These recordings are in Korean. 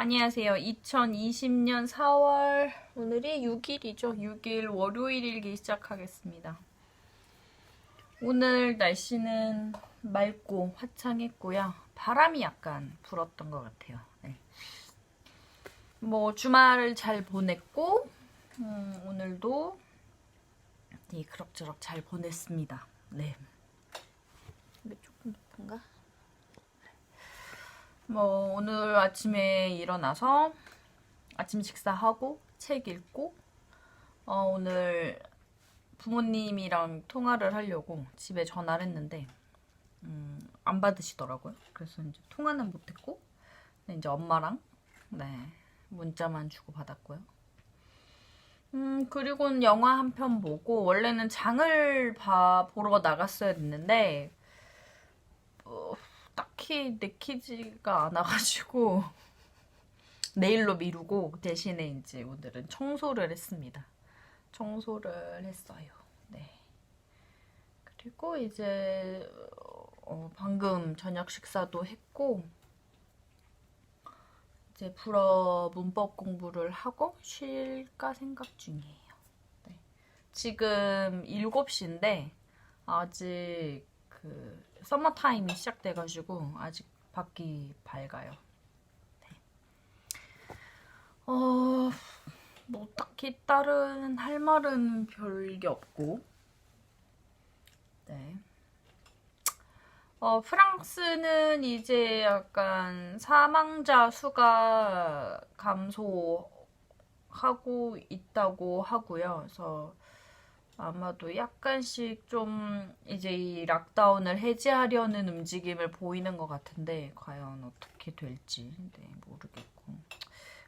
안녕하세요. 2020년 4월 오늘이 6일이죠. 6일 월요일 일기 시작하겠습니다. 오늘 날씨는 맑고 화창했고요. 바람이 약간 불었던 것 같아요. 네. 뭐 주말을 잘 보냈고 음, 오늘도 네, 그럭저럭 잘 보냈습니다. 네. 근데 조금 높은가? 뭐 오늘 아침에 일어나서 아침 식사하고 책 읽고 어, 오늘 부모님이랑 통화를 하려고 집에 전화를 했는데 음, 안 받으시더라고요. 그래서 이제 통화는 못했고 이제 엄마랑 네 문자만 주고 받았고요. 음 그리고는 영화 한 편 보고 원래는 장을 봐 보러 나갔어야 했는데 어, 딱히 내키지가 않아가지고 내일로 미루고 대신에 이제 오늘은 청소를 했습니다. 청소를 했어요. 네. 그리고 이제 어, 방금 저녁 식사도 했고 이제 불어 문법 공부를 하고 쉴까 생각 중이에요. 네. 지금 7시인데 아직 그 서머 타임이 시작돼가지고 아직 밖이 밝아요. 네. 어, 뭐 딱히 다른 할 말은 별게 없고, 네. 어, 프랑스는 이제 약간 사망자 수가 감소하고 있다고 하고요. 그래서 아마도 약간씩 좀 이제 이 락다운을 해제하려는 움직임을 보이는 것 같은데 과연 어떻게 될지 네, 모르겠고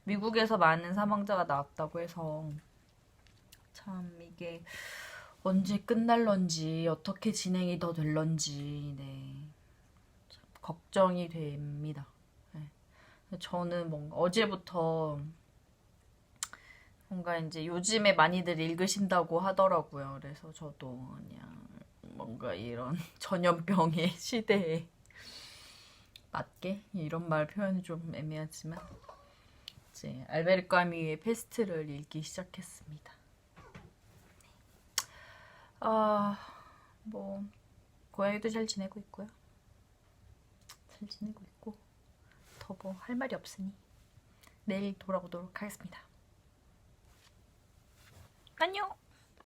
미국에서 많은 사망자가 나왔다고 해서 참 이게 언제 끝날런지 어떻게 진행이 더 될런지 네, 참 걱정이 됩니다. 네. 저는 뭔가 어제부터 뭔가 이제 요즘에 많이들 읽으신다고 하더라고요. 그래서 저도 그냥 뭔가 이런 전염병의 시대에 맞게 이런 말 표현이 좀 애매하지만 이제 알베르 까미의 페스트를 읽기 시작했습니다. 아, 뭐 고양이도 잘 지내고 있고요. 잘 지내고 있고 더뭐할 말이 없으니 내일 돌아오도록 하겠습니다. 안녕.